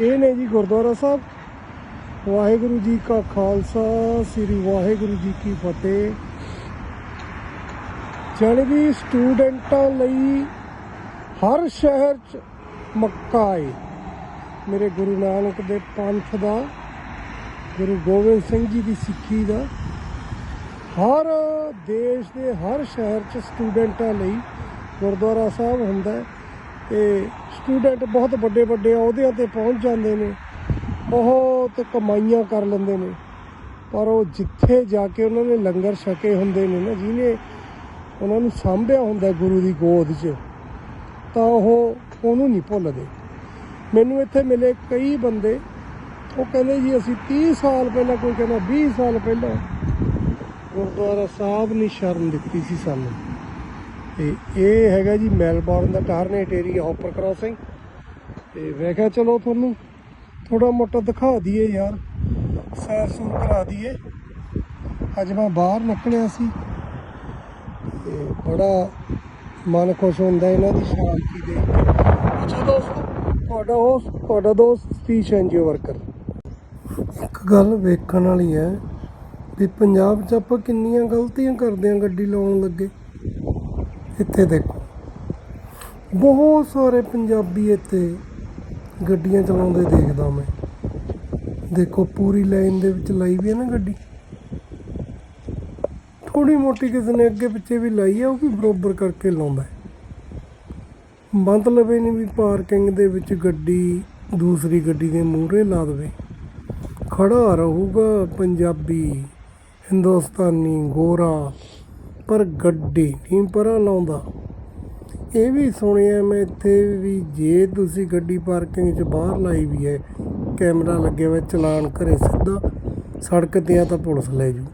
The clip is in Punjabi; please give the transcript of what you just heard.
ਇਹ ਨੇ ਜੀ ਗੁਰਦੁਆਰਾ ਸਾਹਿਬ। ਵਾਹਿਗੁਰੂ ਜੀ ਕਾ ਖਾਲਸਾ, ਸ੍ਰੀ ਵਾਹਿਗੁਰੂ ਜੀ ਕੀ ਫਤਿਹ। ਜਾਣੀ ਕਿ ਸਟੂਡੈਂਟਾਂ ਲਈ ਹਰ ਸ਼ਹਿਰ 'ਚ ਮੱਕਾ ਹੈ ਮੇਰੇ ਗੁਰੂ ਨਾਨਕ ਦੇ ਪੰਥ ਦਾ, ਗੁਰੂ ਗੋਬਿੰਦ ਸਿੰਘ ਜੀ ਦੀ ਸਿੱਖੀ ਦਾ। ਹਰ ਦੇਸ਼ ਦੇ ਹਰ ਸ਼ਹਿਰ 'ਚ ਸਟੂਡੈਂਟਾਂ ਲਈ ਗੁਰਦੁਆਰਾ ਸਾਹਿਬ ਹੁੰਦਾ ਹੈ। ਤੇ ਸਟੂਡੈਂਟ ਬਹੁਤ ਵੱਡੇ ਵੱਡੇ ਅਹੁਦਿਆਂ ਤੇ ਪਹੁੰਚ ਜਾਂਦੇ ਨੇ, ਬਹੁਤ ਕਮਾਈਆਂ ਕਰ ਲੈਂਦੇ ਨੇ। ਪਰ ਉਹ ਜਿੱਥੇ ਜਾ ਕੇ ਉਹਨਾਂ ਨੇ ਲੰਗਰ ਛਕੇ ਹੁੰਦੇ ਨੇ ਨਾ, ਜਿਹਨੇ ਉਹਨਾਂ ਨੂੰ ਸਾਂਭਿਆ ਹੁੰਦਾ ਗੁਰੂ ਦੀ ਗੋਦ 'ਚ, ਤਾਂ ਉਹ ਉਹਨੂੰ ਨਹੀਂ ਭੁੱਲਦੇ। ਮੈਨੂੰ ਇੱਥੇ ਮਿਲੇ ਕਈ ਬੰਦੇ, ਉਹ ਕਹਿੰਦੇ ਜੀ, ਅਸੀਂ 30 ਸਾਲ ਪਹਿਲਾਂ, ਕੋਈ ਕਹਿੰਦਾ 20 ਸਾਲ ਪਹਿਲਾਂ ਗੁਰਦੁਆਰਾ ਸਾਹਿਬ ਨੇ ਸ਼ਰਨ ਦਿੱਤੀ ਸੀ ਸਾਨੂੰ। ਤੇ ਇਹ ਹੈਗਾ ਜੀ ਮੈਲਬੌਰਨ ਦਾ ਟਾਰਨੇਟ ਏਰੀਆ ਹੌਪਰ ਕ੍ਰਾਸਿੰਗ ਤੇ ਮੈਂ ਕਿਹਾ ਚਲੋ ਤੁਹਾਨੂੰ ਥੋੜਾ ਮੋਟਾ ਦਿਖਾ ਦਈਏ ਯਾਰ, ਸੈਰ ਸੂਰ ਕਰਾ ਦਈਏ। ਅੱਜ ਮੈਂ ਬਾਹਰ ਨਿਕਲਿਆ ਸੀ। ਤੇ ਬੜਾ ਮਨ ਖੁਸ਼ ਹੁੰਦਾ ਇਹਨਾਂ ਦੀ ਸ਼ਾਂਤੀ ਦੇ ਅੱਛਾ ਦੋਸਤੋ, ਤੁਹਾਡਾ ਹੋਸ ਤੁਹਾਡਾ ਦੋਸਤ ਸਤੀਸ਼ ਐਨਜੀਓ ਵਰਕਰ ਇੱਕ ਗੱਲ ਵੇਖਣ ਵਾਲੀ ਹੈ ਵੀ ਪੰਜਾਬ 'ਚ ਆਪਾਂ ਕਿੰਨੀਆਂ ਗਲਤੀਆਂ ਕਰਦੇ ਆਂ ਗੱਡੀ ਲਾਉਣ ਲੱਗੇ। ਇੱਥੇ ਦੇਖੋ। ਬਹੁਤ ਸਾਰੇ ਪੰਜਾਬੀ ਇੱਥੇ ਗੱਡੀਆਂ ਚਲਾਉਂਦੇ ਦੇਖਦਾ ਮੈਂ। ਦੇਖੋ, ਪੂਰੀ ਲਾਈਨ ਦੇ ਵਿੱਚ ਲਾਈ ਵੀ ਹੈ ਨਾ ਗੱਡੀ। ਥੋੜੀ ਮੋਟੀ ਕਿਸੇ ਨੇ ਅੱਗੇ ਪਿੱਛੇ ਵੀ ਲਾਈ ਹੈ ਉਹ ਵੀ ਬਰੋਬਰ ਕਰਕੇ ਲਾਉਂਦਾ ਹੈ। ਮਤਲਬ ਇਹ ਨਹੀਂ ਵੀ ਪਾਰਕਿੰਗ ਦੇ ਵਿੱਚ ਗੱਡੀ ਦੂਸਰੀ ਗੱਡੀ ਦੇ ਮੂਹਰੇ ਲਾ ਦੇਵੇ। ਖੜਾ ਰਹੂਗਾ ਪੰਜਾਬੀ, ਹਿੰਦੁਸਤਾਨੀ, ਗੋਰਾ। ਪਰ ਗੱਡੀ ਨਹੀਂ ਪਰਾਂ ਲਾਉਂਦਾ। ਇਹ ਵੀ ਸੁਣਿਆ ਮੈਂ ਇੱਥੇ ਵੀ ਜੇ ਤੁਸੀਂ ਗੱਡੀ ਪਾਰਕਿੰਗ 'ਚ ਬਾਹਰ ਲਾਈ ਵੀ ਹੈ, ਕੈਮਰਾ ਲੱਗਿਆ ਹੋਇਆ ਚਲਾਨ ਘਰੇ ਸਿੱਧਾ, ਸੜਕ ਤੇ ਆ ਤਾਂ ਪੁਲਿਸ ਲੈ ਜੂ।